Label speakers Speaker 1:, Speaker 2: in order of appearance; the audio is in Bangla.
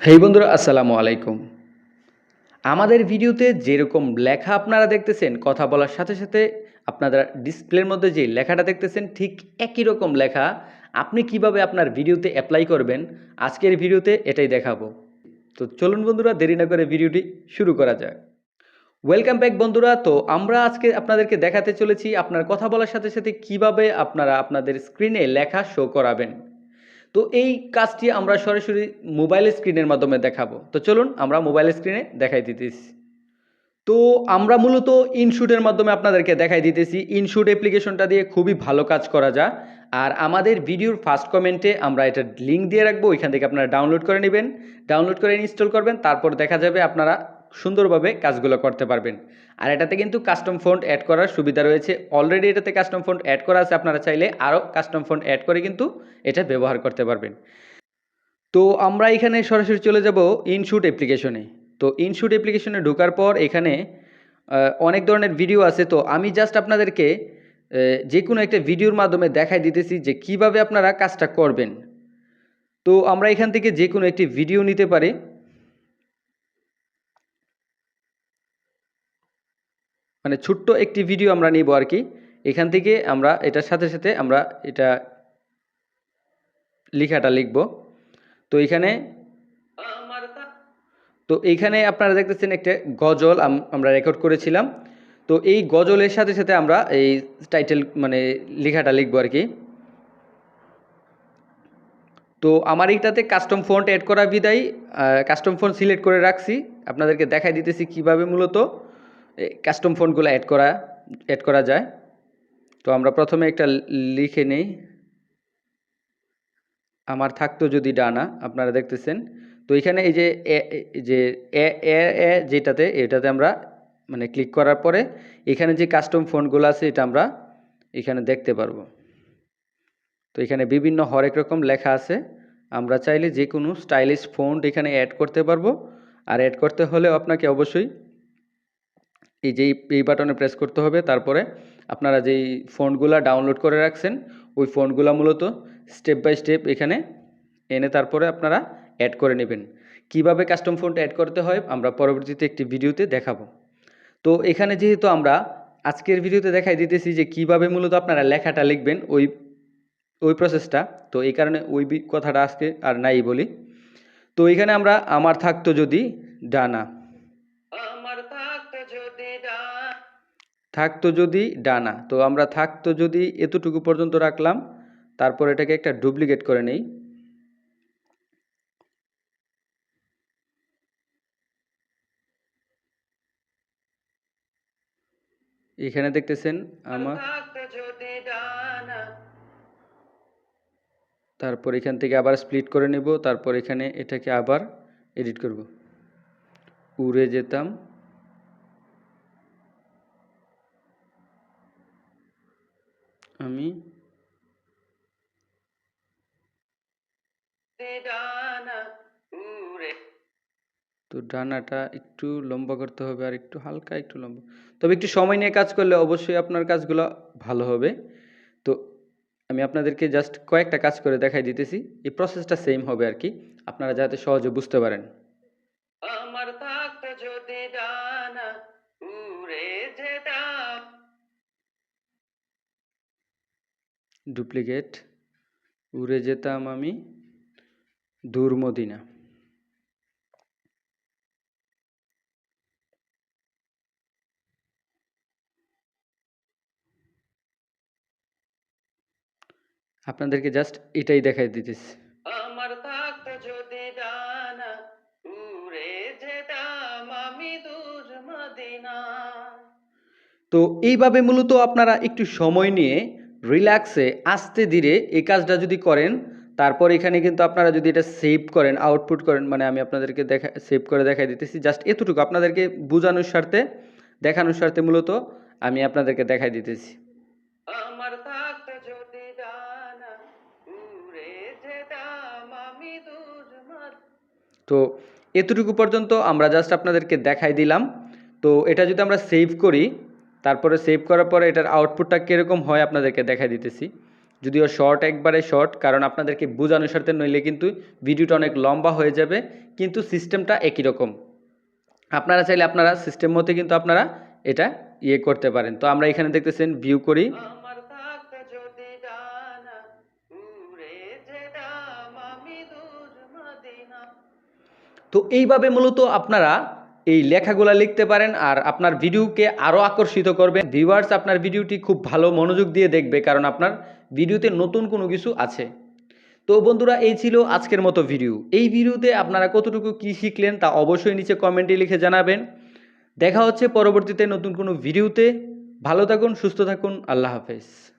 Speaker 1: হেই বন্ধুরা, আসসালামু আলাইকুম। আমাদের ভিডিওতে যেরকম লেখা আপনারা দেখতেছেন, কথা বলার সাথে সাথে আপনারা ডিসপ্লের মধ্যে যে লেখাটা দেখতেছেন, ঠিক একই রকম লেখা। আপনি কীভাবে আপনার ভিডিওতে অ্যাপ্লাই করবেন, আজকের ভিডিওতে এটাই দেখাবো। তো চলুন বন্ধুরা, দেরি না করে ভিডিওটি শুরু করা যাক। ওয়েলকাম ব্যাক বন্ধুরা, তো আমরা আজকে আপনাদেরকে দেখাতে চলেছি আপনার কথা বলার সাথে সাথে কীভাবে আপনারা আপনাদের স্ক্রিনে লেখা শো করাবেন। তো এই কাজটি আমরা সরাসরি মোবাইল স্ক্রিনের মাধ্যমে দেখাবো। তো চলুন আমরা মোবাইল স্ক্রিনে দেখাই দিতেছি। তো আমরা মূলত ইনশুটের মাধ্যমে আপনাদেরকে দেখাই দিতেছি। ইনশুট অ্যাপ্লিকেশনটা দিয়ে খুবই ভালো কাজ করা যায়। আর আমাদের ভিডিওর ফার্স্ট কমেন্টে আমরা এটা লিঙ্ক দিয়ে রাখব। ওইখান থেকে আপনারা ডাউনলোড করে নেবেন। ডাউনলোড করে ইনস্টল করবেন। তারপর দেখা যাবে আপনারা সুন্দরভাবে কাজগুলো করতে পারবেন। আর এটাতে কিন্তু কাস্টম ফন্ট অ্যাড করার সুবিধা রয়েছে। অলরেডি এটাতে কাস্টম ফন্ট অ্যাড করা আছে, আপনারা চাইলে আরও কাস্টম ফন্ট অ্যাড করে কিন্তু এটা ব্যবহার করতে পারবেন। তো আমরা এখানে সরাসরি চলে যাব ইনশুট অ্যাপ্লিকেশনে তো ইনশুট অ্যাপ্লিকেশনে ঢোকার পর এখানে অনেক ধরনের ভিডিও আছে। তো আমি জাস্ট আপনাদেরকে যে কোনো একটা ভিডিওর মাধ্যমে দেখাই দিতেছি যে কীভাবে আপনারা কাজটা করবেন। তো আমরা এখান থেকে যে কোনো একটি ভিডিও নিতে পারি। মানে ছোট্ট একটি ভিডিও আমরা নিব আর কি এখান থেকে আমরা, এটার সাথে সাথে আমরা এটা লেখাটা লিখব। তো এখানে তো এইখানে আপনারা দেখতেছেন একটা গজল আমরা রেকর্ড করেছিলাম। তো এই গজলের সাথে সাথে আমরা এই টাইটেল মানে লেখাটা লিখব আর কি তো আমার এইটাতে কাস্টম ফন্ট অ্যাড করা বিদায়। কাস্টম ফন্ট সিলেক্ট করে রাখছি। আপনাদেরকে দেখাই দিতেছি কীভাবে মূলত। কাস্টম ফন্টগুলো অ্যাড করা অ্যাড করা যায়। তো আমরা প্রথমে একটা লিখে নেই। আমার থাকতো যদি ডানা, আপনারা দেখতেছেন। তো এখানে এই যে যে এ এ যেটাতে, এটাতে আমরা মানে ক্লিক করার পরে এখানে যে কাস্টম ফন্টগুলো আছে, এটা আমরা এখানে দেখতে পারব। তো এখানে বিভিন্ন হরেক রকম লেখা আছে। আমরা চাইলে যে কোনো স্টাইলিশ ফন্ট এখানে অ্যাড করতে পারব। আর অ্যাড করতে হলে আপনাকে অবশ্যই এই যেই, এই বাটনে প্রেস করতে হবে, তারপরে আপনারা যেই ফন্টগুলো ডাউনলোড করে রাখছেন, ওই ফন্টগুলো মূলত স্টেপ বাই স্টেপ এখানে এনে তারপরে আপনারা অ্যাড করে নেবেন। কীভাবে কাস্টম ফন্ট অ্যাড করতে হয়, আমরা পরবর্তীতে একটি ভিডিওতে দেখাবো। তো এখানে যেহেতু আমরা আজকের ভিডিওতে দেখাই দিতেছি যে কীভাবে মূলত আপনারা লেখাটা লিখবেন, ওই ওই প্রসেসটা তো এই কারণে ওই কথাটা আজকে আর নাই বলি। তো এখানে আমরা, আমার থাকতো যদি ডানা।
Speaker 2: থাকতো যদি
Speaker 1: ডানা। তো আমরা থাকতো যদি এতটুকু পর্যন্ত রাখলাম, তারপর এটাকে একটা ডুপ্লিকেট করে নেই। এখানে দেখতেছেন আমার তারপর এখান থেকে আবার স্প্লিট করে নেব, তারপর এখানে এটাকে আবার এডিট করব। উড়ে যেতাম। আমি তো ডানাটা একটু লম্বা করতে হবে আর একটু হালকা একটু লম্বা। তবে একটু সময় নিয়ে কাজ করলে অবশ্যই আপনার কাজগুলো ভালো হবে। তো আমি আপনাদেরকে জাস্ট কয়েকটা কাজ করে দেখাই দিতেছি। এই প্রসেসটা সেম হবে আর কি। আপনারা যাতে সহজে বুঝতে পারেন।
Speaker 2: আমার থাকতো যদি
Speaker 1: ডুপ্লিকেট উড়ে যেতাম আমি দূর মদিনা আপনাদেরকে জাস্ট এটাই দেখাই দিতেছি।
Speaker 2: আমার থাকতো যদি ডানা উড়ে যেতাম আমি দূর মদিনা
Speaker 1: তো এইভাবে মূলত আপনারা একটু সময় নিয়ে রিল্যাক্সে আস্তে ধীরে এই কাজটা যদি করেন তারপর এখানে কিন্তু আপনারা যদি এটা সেভ করেন আউটপুট করেন মানে আমি আপনাদেরকে দেখা সেভ করে দেখাই দিতেছি জাস্ট এতটুকু আপনাদেরকে বোঝানোর স্বার্থে দেখানোর স্বার্থে মূলত আমি আপনাদেরকে দেখাই দিতেছি। তো এতটুকু পর্যন্ত আমরা জাস্ট আপনাদেরকে দেখাই দিলাম। তো এটা যদি আমরা সেভ করি তারপরে সেভ করার পরে এটার আউটপুটটা কীরকম হয় আপনাদেরকে দেখাই দিতেছি। যদিও শর্ট একবারে শর্ট কারণ আপনাদেরকে বোঝানোর স্বার্থে নইলে কিন্তু ভিডিওটা অনেক লম্বা হয়ে যাবে কিন্তু সিস্টেমটা একই রকম। আপনারা চাইলে আপনারা সিস্টেম মতে কিন্তু আপনারা এটা ইয়ে করতে পারেন। তো আমরা এখানে দেখতেছেন ভিউ করি। তো এইভাবে মূলত আপনারা এই লেখাগুলা লিখতে পারেন আর আপনার ভিডিওকে আরও আকর্ষিত করবে। ভিউয়ার্স আপনার ভিডিওটি খুব ভালো মনোযোগ দিয়ে দেখবে কারণ আপনার ভিডিওতে নতুন কোনো কিছু আছে। তো বন্ধুরা, এই ছিল আজকের মতো ভিডিও। এই ভিডিওতে আপনারা কতটুকু কী শিখলেন তা অবশ্যই নিচে কমেন্টে লিখে জানাবেন। দেখা হচ্ছে পরবর্তীতে নতুন কোনো ভিডিওতে। ভালো থাকুন, সুস্থ থাকুন, আল্লাহ হাফেজ।